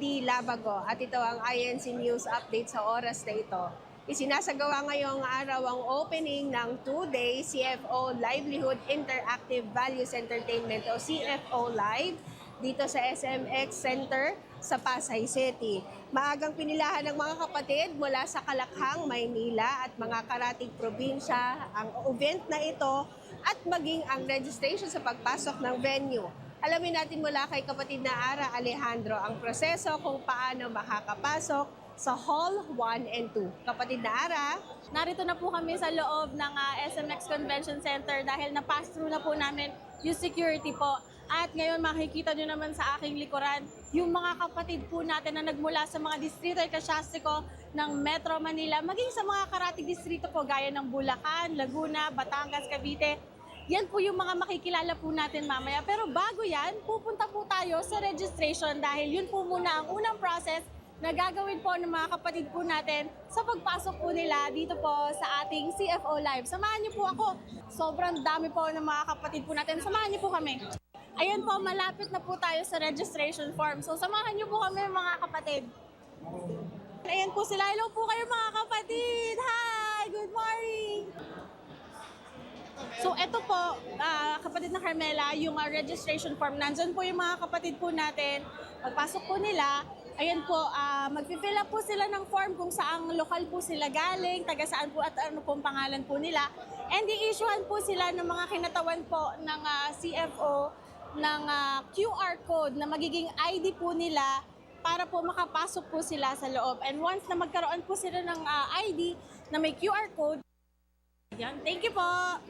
D. Labago at ito ang INC News Update sa oras na ito. Isinasagawa ngayong araw ang opening ng two-day CFO Livelihood Interactive Values Entertainment o CFO Live dito sa SMX Center sa Pasay City. Maagang pinilahan ng mga kapatid mula sa Kalakhang, Maynila at mga karating probinsya ang event na ito at maging ang registration sa pagpasok ng venue. Alamin natin mula kay kapatid na Ara Alejandro ang proseso kung paano makakapasok sa Hall 1 and 2. Kapatid na Ara, Narito na po kami sa loob ng ah, SMX Convention Center dahil na-pass through na po namin yung security po. At ngayon makikita nyo naman sa aking likuran yung mga kapatid po natin na nagmula sa mga distrito ekasyastiko ng Metro Manila, maging sa mga karatig distrito po gaya ng Bulacan, Laguna, Batangas, Cavite. Yan po yung mga makikilala po natin mamaya. Pero bago yan, pupunta po tayo sa registration dahil yun po muna ang unang process na gagawin po ng mga kapatid po natin sa pagpasok po nila dito po sa ating CFO Live. Samahan niyo po ako. Sobrang dami po ng mga kapatid po natin. Samahan niyo po kami. Ayun po, malapit na po tayo sa registration form. So samahan niyo po kami mga kapatid. Ayan po sila. Hello po kayo mga kapatid. Ito po, ah, kapatid na Carmela, yung ah, registration form, nandyan po yung mga kapatid po natin. Pagpasok po nila, ayan po, uh, mag-fill up po sila ng form kung saang lokal po sila galing, taga saan po at ano pong pangalan po nila. And i-issuehan po sila ng mga kinatawan po ng ah, CFO ng ah, QR code na magiging ID po nila para po makapasok po sila sa loob. And once na magkaroon po sila ng ah, ID na may QR code, yan, thank you po.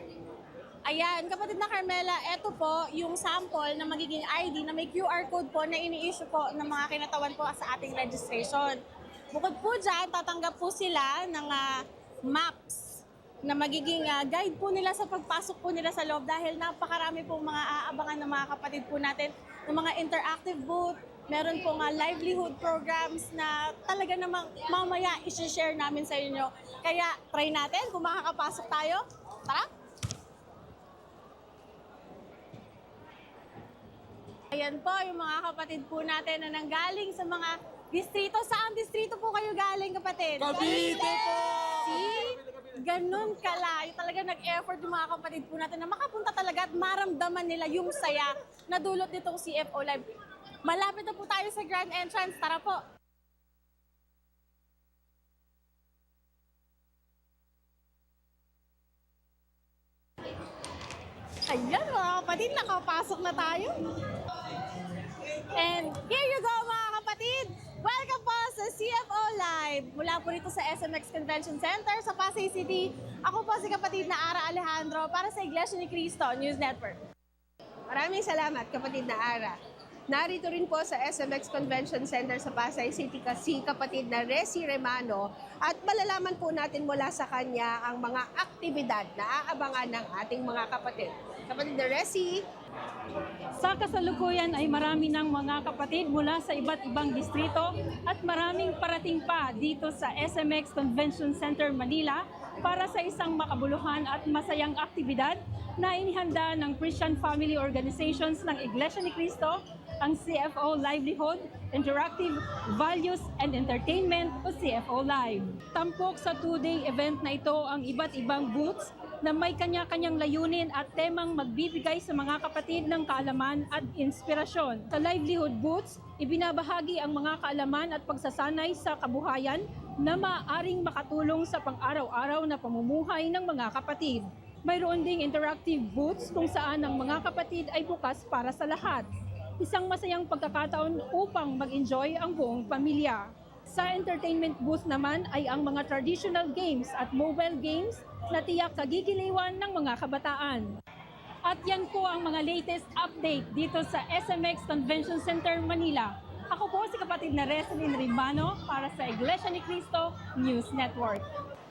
Ayan, kapatid na Carmela, ito po yung sample na magiging ID na may QR code po na ini-issue po ng mga kinatawan po sa ating registration. Bukod po dyan, tatanggap po sila ng ah, maps na magiging ah, guide po nila sa pagpasok po nila sa loob dahil napakarami po mga aabangan ng mga kapatid po natin ng mga interactive booth, meron po nga livelihood programs na talaga namang mamaya isi-share namin sa inyo. Kaya try natin kung makakapasok tayo. Tara! Ayan po, yung mga kapatid po natin na nanggaling sa mga distrito. Saan distrito po kayo galing, kapatid? Cavite po! See? Ganun kalayo. Talaga nag-effort yung mga kapatid po natin na makapunta talaga at maramdaman nila yung saya na dulot nitong CFO Live. Malapit na po tayo sa grand entrance. Tara po. Ayan mga kapatid, nakapasok na tayo. And here you go mga kapatid! Welcome po sa CFO Live! Mula po rito sa SMX Convention Center sa Pasay City. Ako po si kapatid na Ara Alejandro para sa Iglesia ni Cristo News Network. maraming salamat kapatid na Ara. Narito rin po sa SMX Convention Center sa Pasay City kasi kapatid na Resi Remano at malalaman po natin mula sa kanya ang mga aktibidad na aabangan ng ating mga kapatid. Kapatid na Resi, Sa kasalukuyan ay marami ng mga kapatid mula sa iba't ibang distrito at maraming parating pa dito sa SMX Convention Center Manila para sa isang makabuluhan at masayang aktibidad na inihanda ng Christian Family Organizations ng Iglesia ni Cristo, ang CFO Livelihood, Interactive Values and Entertainment o CFO Live. Tampok sa two-day event na ito ang iba't ibang booths na may kanya-kanyang layunin at temang magbibigay sa mga kapatid ng kaalaman at inspirasyon. Sa livelihood booths, ibinabahagi ang mga kaalaman at pagsasanay sa kabuhayan na maaaring makatulong sa pang-araw-araw na pamumuhay ng mga kapatid. Mayroon ding interactive booths kung saan ang mga kapatid ay bukas para sa lahat. Isang masayang pagkakataon upang mag-enjoy ang buong pamilya. Sa entertainment booth naman ay ang mga traditional games at mobile games na tiyak kagigiliwan ng mga kabataan. At yan po ang mga latest update dito sa SMX Convention Center, Manila. Ako po si kapatid na Reslyn Rimano para sa Iglesia ni Cristo News Network.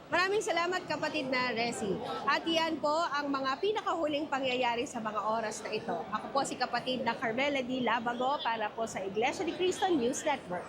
maraming salamat kapatid na Resi. At yan po ang mga pinakahuling pangyayari sa mga oras na ito. Ako po si kapatid na Carmela D. Labago para po sa Iglesia ni Cristo News Network.